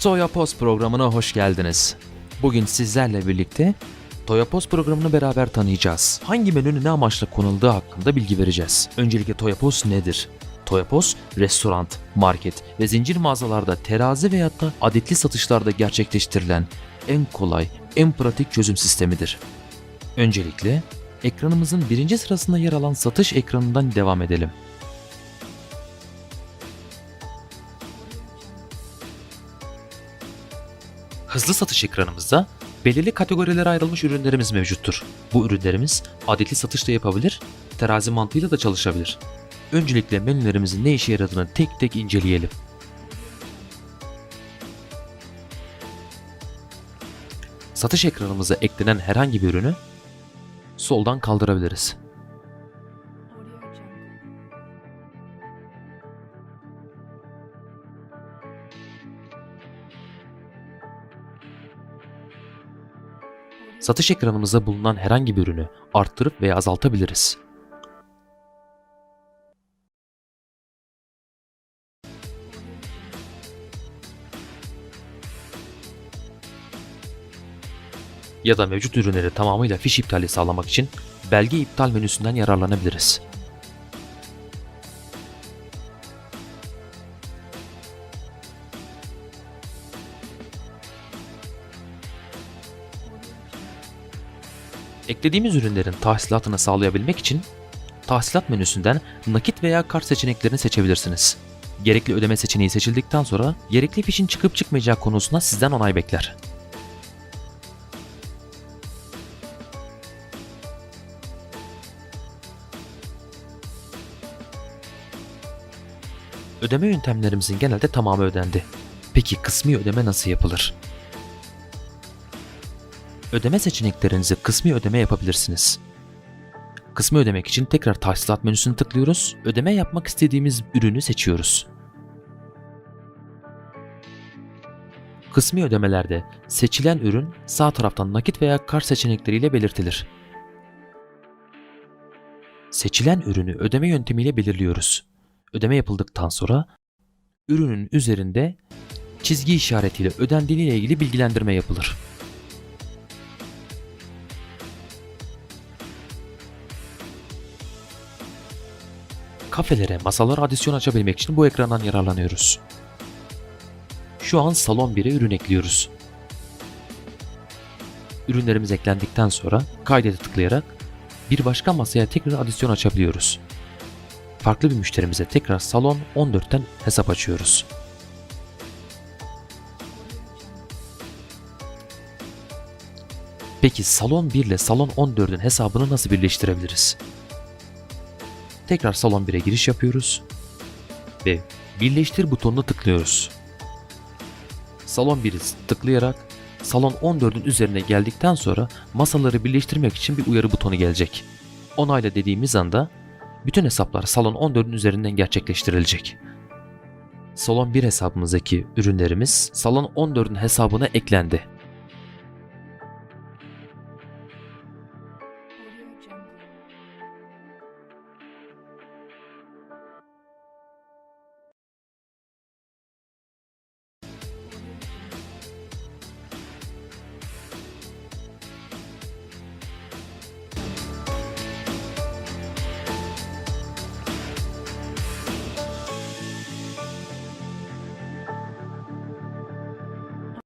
Toya Post programına hoş geldiniz. Bugün sizlerle birlikte Toya Post programını beraber tanıyacağız. Hangi menünün ne amaçla konulduğu hakkında bilgi vereceğiz. Öncelikle Toya Post nedir? Toya Post, restoran, market ve zincir mağazalarda terazi veyahut da adetli satışlarda gerçekleştirilen en kolay, en pratik çözüm sistemidir. Öncelikle ekranımızın birinci sırasında yer alan satış ekranından devam edelim. Hızlı satış ekranımızda belirli kategorilere ayrılmış ürünlerimiz mevcuttur. Bu ürünlerimiz adetli satışta yapabilir, terazi mantığıyla da çalışabilir. Öncelikle menülerimizin ne işe yaradığını tek tek inceleyelim. Satış ekranımıza eklenen herhangi bir ürünü soldan kaldırabiliriz. Satış ekranımızda bulunan herhangi bir ürünü arttırıp veya azaltabiliriz. Ya da mevcut ürünleri tamamıyla fiş iptali sağlamak için belge iptal menüsünden yararlanabiliriz. Eklediğimiz ürünlerin tahsilatını sağlayabilmek için tahsilat menüsünden nakit veya kart seçeneklerini seçebilirsiniz. Gerekli ödeme seçeneği seçildikten sonra gerekli fişin çıkıp çıkmayacağı konusunda sizden onay bekler. Ödeme yöntemlerimizin genelde tamamı ödendi. Peki kısmi ödeme nasıl yapılır? Ödeme seçeneklerinizi kısmi ödeme yapabilirsiniz. Kısmi ödemek için tekrar tahsilat menüsünü tıklıyoruz. Ödeme yapmak istediğimiz ürünü seçiyoruz. Kısmi ödemelerde seçilen ürün sağ taraftan nakit veya kart seçenekleriyle belirtilir. Seçilen ürünü ödeme yöntemiyle belirliyoruz. Ödeme yapıldıktan sonra ürünün üzerinde çizgi işaretiyle ödendiğiyle ilgili bilgilendirme yapılır. Kafelere, masalara adisyon açabilmek için bu ekrandan yararlanıyoruz. Şu an salon 1'e ürün ekliyoruz. Ürünlerimiz eklendikten sonra kaydete tıklayarak bir başka masaya tekrar adisyon açabiliyoruz. Farklı bir müşterimize tekrar salon 14'ten hesap açıyoruz. Peki salon 1 ile salon 14'ün hesabını nasıl birleştirebiliriz? Tekrar salon 1'e giriş yapıyoruz ve birleştir butonuna tıklıyoruz. Salon 1'i tıklayarak salon 14'ün üzerine geldikten sonra masaları birleştirmek için bir uyarı butonu gelecek. Onayla dediğimiz anda bütün hesaplar salon 14'ün üzerinden gerçekleştirilecek. Salon 1 hesabımızdaki ürünlerimiz salon 14'ün hesabına eklendi.